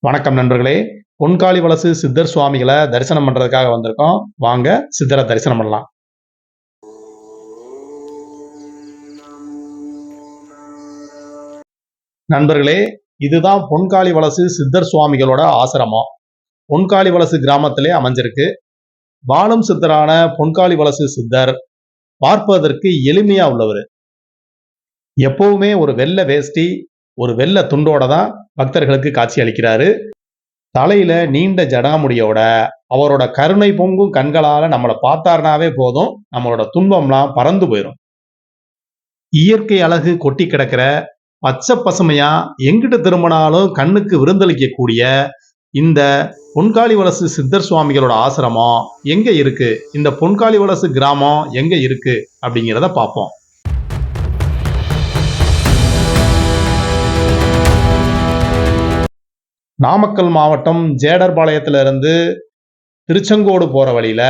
வணக்கம் நண்பர்களே. பொன்காளி வலசு சித்தர் சுவாமிகளை தரிசனம் பண்றதுக்காக வந்திருக்கோம். வாங்க சித்தரை தரிசனம் பண்ணலாம். நண்பர்களே இதுதான் பொன்காளி வலசு சித்தர் சுவாமிகளோட ஆசிரமம். பொன்காளி வலசு கிராமத்திலே அமைஞ்சிருக்கு. வாழும் சித்தரான பொன்காளி வலசு சித்தர் பார்ப்பதற்கு எளிமையா உள்ளவர். எப்பவுமே ஒரு வெள்ளை வேஷ்டி ஒரு வெள்ளை துண்டோட தான் பக்தர்களுக்கு காட்சி அளிக்கிறாரு. தலையில நீண்ட ஜடாமுடியோட அவரோட கருணை பொங்கும் கண்களால நம்மளை பார்த்தாருனாவே போதும் நம்மளோட துன்பம்லாம் பறந்து போயிடும் இயற்கை அழகு கொட்டி கிடக்கிற பச்சை பசுமையா எங்கிட்ட திரும்பினாலும் கண்ணுக்கு விருந்தளிக்கக்கூடிய இந்த பொன்காளி வலசு சித்தர் சுவாமிகளோட ஆசிரமம் எங்க இருக்கு? இந்த பொன்காளி வலசு கிராமம் எங்க இருக்கு? அப்படிங்கிறத பார்ப்போம். நாமக்கல் மாவட்டம் ஜேடர்பாளையத்திலிருந்து திருச்செங்கோடு போகிற வழியில்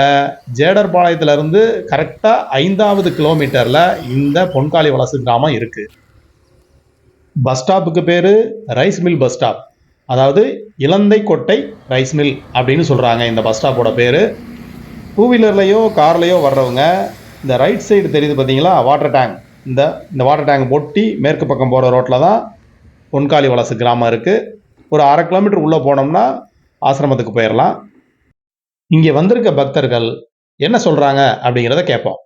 ஜேடர்பாளையத்திலிருந்து இருந்து ஐந்தாவது கிலோமீட்டரில் இந்த பொன்காளி வலசு கிராமம் இருக்குது பஸ் ஸ்டாப்புக்கு பேர் ரைஸ் மில் பஸ் ஸ்டாப். அதாவது இலந்தை கொட்டை ரைஸ் மில் அப்படின்னு சொல்கிறாங்க இந்த பஸ் ஸ்டாப்போட பேர். டூ வீலர்லேயோ கார்லேயோ வர்றவங்க இந்த ரைட் சைடு தெரியுது பார்த்தீங்களா வாட்டர் டேங்க். இந்த இந்த வாட்டர் டேங்க் ஒட்டி மேற்கு பக்கம் போகிற ரோட்டில் தான் பொன்காளி வலசு கிராமம் இருக்குது ஒரு அரை கிலோமீட்டர் உள்ளே போனோம்னா ஆசிரமத்துக்கு போயிடலாம் இங்கே வந்திருக்க பக்தர்கள் என்ன சொல்கிறாங்க அப்படிங்கிறத கேட்போம்.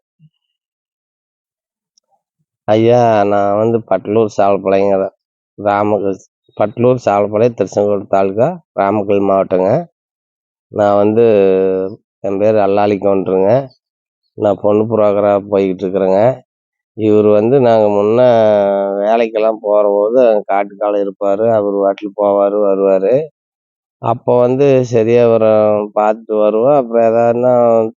ஐயா நான் வந்து பட்டலூர் சாலப்பாளையங்க ராமகிரு பட்டலூர் சாலப்பாளையம் திருச்செங்கோடு தாலுகா ராமக்கல் மாவட்டங்க. நான் வந்து என் பேர் அல்லாளி கவுண்டருங்க நான் பொண்ணு புரோக்கராக போய்கிட்டு இருக்கிறேங்க. இவர் வந்து நாங்கள் முன்ன வேலைக்கெல்லாம் போகிறபோது போது காட்டுக்கால இருப்பார். அவர் வாட்டில் போவார் வருவார். அப்போ வந்து சரியாக அவரை பார்த்துட்டு வருவோம். அப்புறம் எதாதுன்னா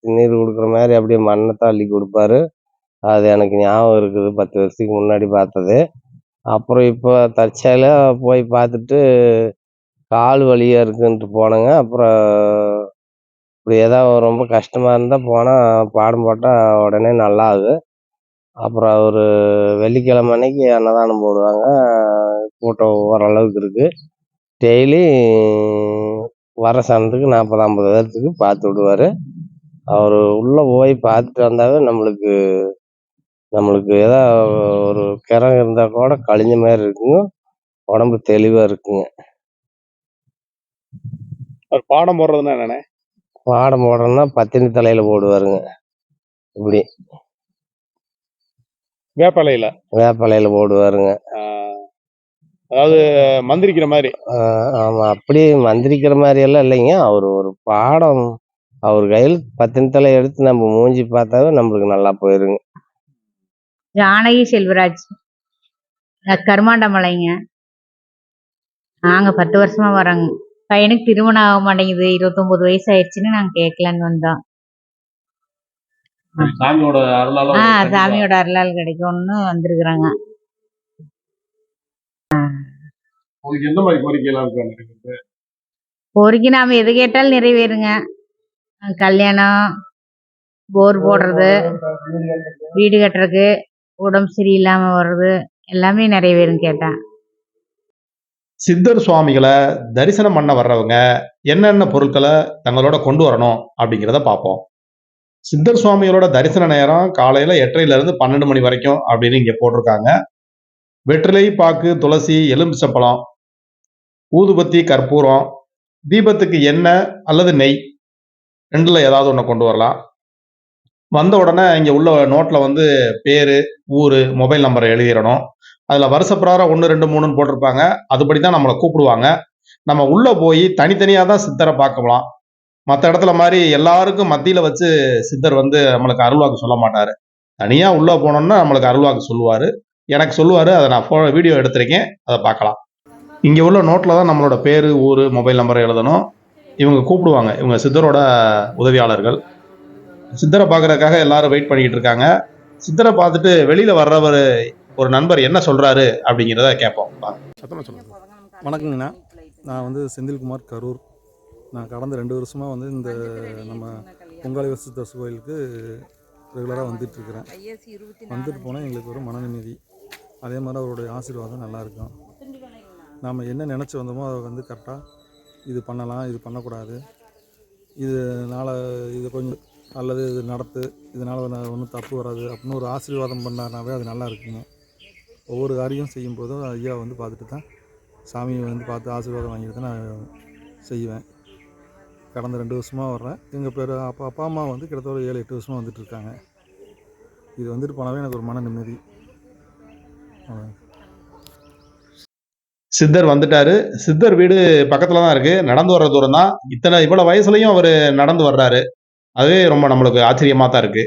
திண்ணீர் கொடுக்குற மாதிரி அப்படியே மண்ணை தள்ளி கொடுப்பாரு. அது எனக்கு ஞாபகம் இருக்குது பத்து வருஷத்துக்கு முன்னாடி பார்த்தது. அப்புறம் இப்போ தற்செயலாக போய் பார்த்துட்டு கால் வலியாக இருக்குன்ட்டு போனேங்க. அப்புறம் இப்படி ஏதாவது ரொம்ப கஷ்டமாக இருந்தால் போனால் பாடம் போட்டால் உடனே நல்லா ஆகுது அப்புறம் அவர் வெள்ளிக்கிழமை அன்னைக்கு அன்னதானம் போடுவாங்க. கூட்டம் ஓரளவுக்கு இருக்குது டெய்லி வர சனத்துக்கு நாற்பது ஐம்பது பேர்த்துக்கு பார்த்து விடுவார். அவர் உள்ளே போய் பார்த்துட்டு வந்தாவே நம்மளுக்கு நம்மளுக்கு ஏதோ ஒரு கிரம் இருந்தால் கூட கழிஞ்ச மாதிரி இருக்குங்க. உடம்பு தெளிவாக இருக்குங்க. அவர் பாடம் போடுறதுன்னா என்னண்ணே? பாடம் போடுறோன்னா பத்தினி தலையில் போடுவாருங்க. இப்படி. வேப்பலையில்? வேப்பலையில் போடுவாருங்க. அதாவது மந்திரிக்கிற மாதிரி? ஆமாம் அப்படி மந்திரிக்கிற மாதிரி எல்லாம் இல்லைங்க. அவர் ஒரு பாடம். அவர் கையில் பத்தினி தலை எடுத்து நம்ம மூஞ்சி பார்த்தாவே நம்மளுக்கு நல்லா போயிருங்க. ஜானகி செல்வராஜ். கருமாண்டமலைங்க. நாங்க பத்து வருஷமா வரோங்க. பையனுக்கு திருமணம் ஆக மாட்டேங்குது. இருபத்தொன்பது வயசு ஆயிடுச்சுன்னு நாங்க கேட்கலான்னு வந்தோம். சாமியோட அருளால ஆ சாமியோட அருளால் கிடைக்கும்னு வந்திருக்கிறாங்க. உங்களுக்கு எந்த மாதிரி கோரிக்கையெல்லாம் இருக்கு கோரிக்கை நாம எது கேட்டாலும் நிறைவேறுங்க. கல்யாணம் போர் போடுறது வீடு கட்டுறதுக்கு உடம்பு சரியில்லாம வர்றது எல்லாமே நிறைவேறும் கேட்டா சித்தர் சுவாமிகளை தரிசனம் பண்ண வர்றவங்க என்னென்ன பொருட்களை தங்களோட கொண்டு வரணும் அப்படிங்கிறத பார்ப்போம். சித்தர் சுவாமிகளோட தரிசன நேரம் காலையில எட்டரைல இருந்து பன்னெண்டு மணி வரைக்கும் அப்படின்னு இங்க போட்டிருக்காங்க. வெற்றிலை பாக்கு துளசி எலும்பிச்சப்பழம் ஊதுபத்தி கற்பூரம் தீபத்துக்கு எண்ணெய் அல்லது நெய் ரெண்டுல ஏதாவது ஒன்று கொண்டு வரலாம். வந்த உடனே இங்கே உள்ள நோட்டில் வந்து பேர் ஊர் மொபைல் நம்பரை எழுதிடணும். அதில் வருஷப்பிராரம் ஒன்று ரெண்டு மூணுன்னு போட்டிருப்பாங்க. அதுபடி தான் நம்மளை கூப்பிடுவாங்க. நம்ம உள்ளே போய் தனித்தனியாக தான் சித்தரை பார்க்கலாம் மற்ற இடத்துல மாதிரி எல்லாருக்கும் மத்தியில் வச்சு சித்தர் வந்து நம்மளுக்கு அருள்வாக்கு சொல்ல மாட்டார். தனியாக உள்ளே போனோம்னா நம்மளுக்கு அருள்வாக்கு சொல்லுவார். எனக்கு சொல்லுவார். அதை நான் ஃபோ வீடியோ எடுத்திருக்கேன். அதை பார்க்கலாம். இங்கே உள்ள நோட்டில் தான் நம்மளோட பேர் ஊர் மொபைல் நம்பரை எழுதணும். இவங்க கூப்பிடுவாங்க. இவங்க சித்தரோட உதவியாளர்கள். சித்தரை பார்க்குறதுக்காக எல்லாரும் வெயிட் பண்ணிக்கிட்டு இருக்காங்க. சித்தரை பார்த்துட்டு வெளியில் வர்றவர் ஒரு நண்பர் என்ன சொல்கிறாரு அப்படிங்கிறத கேட்போம். வணக்கங்கண்ணா. நான் வந்து செந்தில்குமார் கரூர். நான் கடந்த ரெண்டு வருஷமாக வந்து இந்த நம்ம பொங்காளி வசித்தரசு கோயிலுக்கு ரெகுலராக வந்துட்டுருக்குறேன். வந்துட்டு போனால் எங்களுக்கு ஒரு மன நிம்மதி. அதே மாதிரி அவருடைய ஆசீர்வாதம் நல்லாயிருக்கும் நாம் என்ன நினச்சி வந்தோமோ அதை வந்து கரெக்டாக இது பண்ணலாம் இது பண்ணக்கூடாது. இதனால் இது கொஞ்சம் அல்லது இது நடத்து இதனால் ஒன்றும் தப்பு வராது அப்படின்னு ஒரு ஆசீர்வாதம் பண்ணாருனாவே அது நல்லா இருக்குங்க. ஒவ்வொரு காரியம் செய்யும்போதும் ஐயா வந்து பார்த்துட்டு தான் சாமியை வந்து பார்த்து ஆசீர்வாதம் வாங்கிட்டு தான் நான் செய்வேன். கடந்த ரெண்டு வருஷமாக வர்றேன். எங்கள் பேர் அப்பா அப்பா அம்மா வந்து கிட்டத்தட்ட ஒரு ஏழு எட்டு வருஷமாக வந்துட்டு இருக்காங்க இது வந்துட்டு போனாவே எனக்கு ஒரு மன நிம்மதி. சித்தர் வந்துட்டாரு. சித்தர் வீடு பக்கத்துல தான் இருக்கு. நடந்து வர்ற தூரம் தான் இத்தனை இவ்வளவு வயசுலயும் அவர் நடந்து வர்றாரு. அதுவே ரொம்ப நம்மளுக்கு ஆச்சரியமா தான் இருக்கு.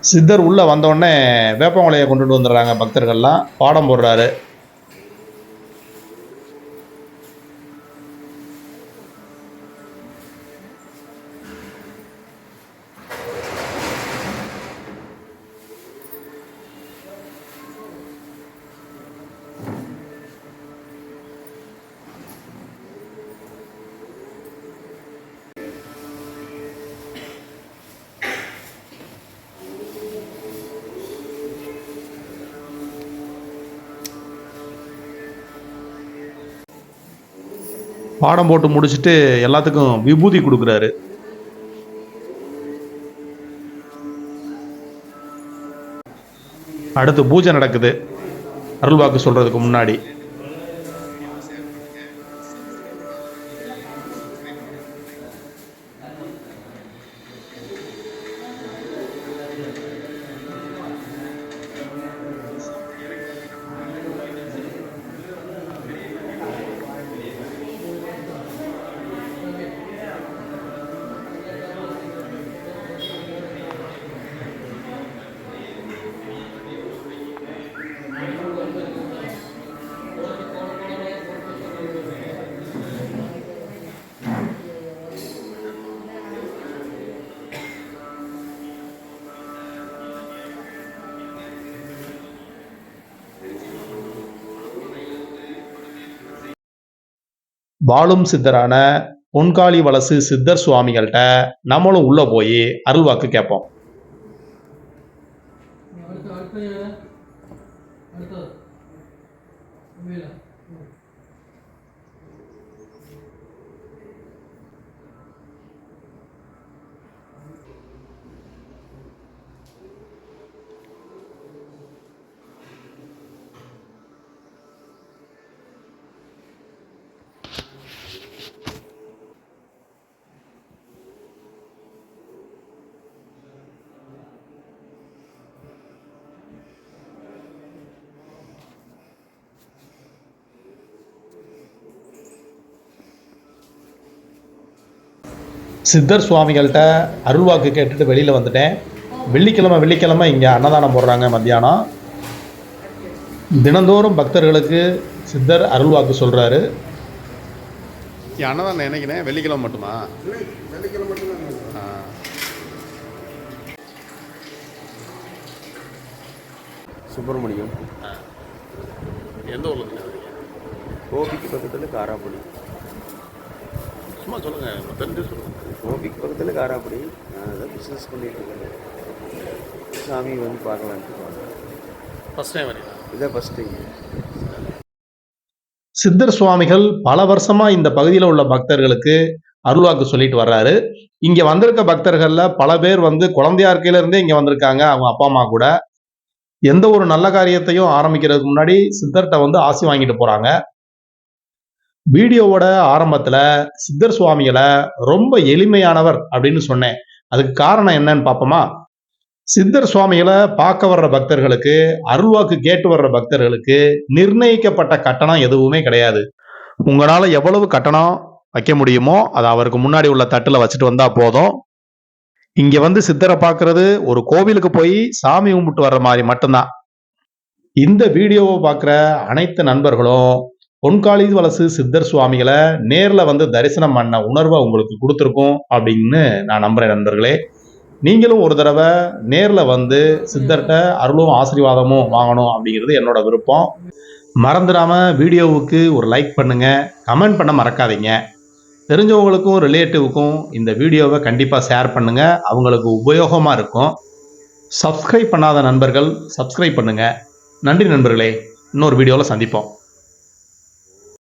சித்தர் உள்ளே வந்தோடனே வேப்பங்குலையை கொண்டுட்டு வந்துடுறாங்க பக்தர்கள்லாம். பாடம் போடுறாரு. பாடம் போட்டு முடிச்சுட்டு எல்லாத்துக்கும் விபூதி கொடுக்குறாரு. அடுத்து பூஜை நடக்குது. அருள்வாக்கு சொல்கிறதுக்கு முன்னாடி. வாழும் சித்தரான பொன்காளி வலசு சித்தர் சுவாமிகள்கிட்ட நம்மளும் உள்ள போய் அருள்வாக்கு கேட்போம். அடுத்து அடுத்து சித்தர் சுவாமிகள்கிட்ட அருள்வாக்கு கேட்டுட்டு வெளியில் வந்துட்டேன். வெள்ளிக்கிழமை வெள்ளிக்கிழமை இங்கே அன்னதானம் போடுறாங்க மத்தியானம். தினந்தோறும் பக்தர்களுக்கு சித்தர் அருள்வாக்கு சொல்கிறாரு அன்னதானம் என்னைக்குனே வெள்ளிக்கிழமை மட்டுமா. சுப்பிரமணியம். எந்த ஊரில்? கோபிக்கு பக்கத்தில் காராப்படி சும்மா சொல்லுங்கள் தெரிஞ்சு சொல்லுங்கள் கோபிக்கு பக்கத்தில் காராப்படி நான் அதான் பிஸ்னஸ் பண்ணிட்டு இருக்கேன் சாமி வந்து பார்க்கலான்ட்டு ஃபஸ்ட் டைம் வரீங்களா? இதான் ஃபஸ்ட் டைம் சித்தர் சுவாமிகள் பல வருஷமா இந்த பகுதியில் உள்ள பக்தர்களுக்கு அருள்வாக்கு சொல்லிட்டு வர்றாரு. இங்க வந்திருக்க பக்தர்கள்ல பல பேர் வந்து குழந்தையா இருக்கையில இருந்தே இங்க வந்திருக்காங்க அவங்க அப்பா அம்மா கூட. எந்த ஒரு நல்ல காரியத்தையும் ஆரம்பிக்கிறதுக்கு முன்னாடி சித்தர்கிட்ட வந்து ஆசி வாங்கிட்டு போறாங்க. வீடியோவோட ஆரம்பத்துல சித்தர் சுவாமிகளை ரொம்ப எளிமையானவர் அப்படின்னு சொன்னேன். அதுக்கு காரணம் என்னன்னு பார்ப்போமா சித்தர் சுவாமிகளை பார்க்க வர்ற பக்தர்களுக்கு அருள்வாக்கு கேட்டு வர்ற பக்தர்களுக்கு நிர்ணயிக்கப்பட்ட கட்டணம் எதுவுமே கிடையாது. உங்களால எவ்வளவு கட்டணம் வைக்க முடியுமோ அதை அவருக்கு முன்னாடி உள்ள தட்டுல வச்சுட்டு வந்தா போதும். இங்க வந்து சித்தரை பார்க்கறது ஒரு கோவிலுக்கு போய் சாமி கும்பிட்டு வர்ற மாதிரி மட்டும்தான். இந்த வீடியோவை பார்க்குற அனைத்து நண்பர்களும் பொன்காளி வலசு சித்தர் சுவாமிகளை நேரில் வந்து தரிசனம் பண்ண உணர்வை உங்களுக்கு கொடுத்துருக்கும் அப்படின்னு நான் நம்புகிறேன் நண்பர்களே. நீங்களும் ஒரு தடவை நேரில் வந்து சித்தர்கிட்ட அருளும் ஆசீர்வாதமும் வாங்கணும் அப்படிங்கிறது என்னோட விருப்பம். மறந்துடாமல் வீடியோவுக்கு ஒரு லைக் பண்ணுங்க கமெண்ட் பண்ண மறக்காதீங்க. தெரிஞ்சவங்களுக்கும் ரிலேட்டிவுக்கும் இந்த வீடியோவை கண்டிப்பாக ஷேர் பண்ணுங்கள் அவங்களுக்கு உபயோகமாக இருக்கும். சப்ஸ்கிரைப் பண்ணாத நண்பர்கள் சப்ஸ்கிரைப் பண்ணுங்கள் நன்றி நண்பர்களே இன்னொரு வீடியோவில் சந்திப்போம்.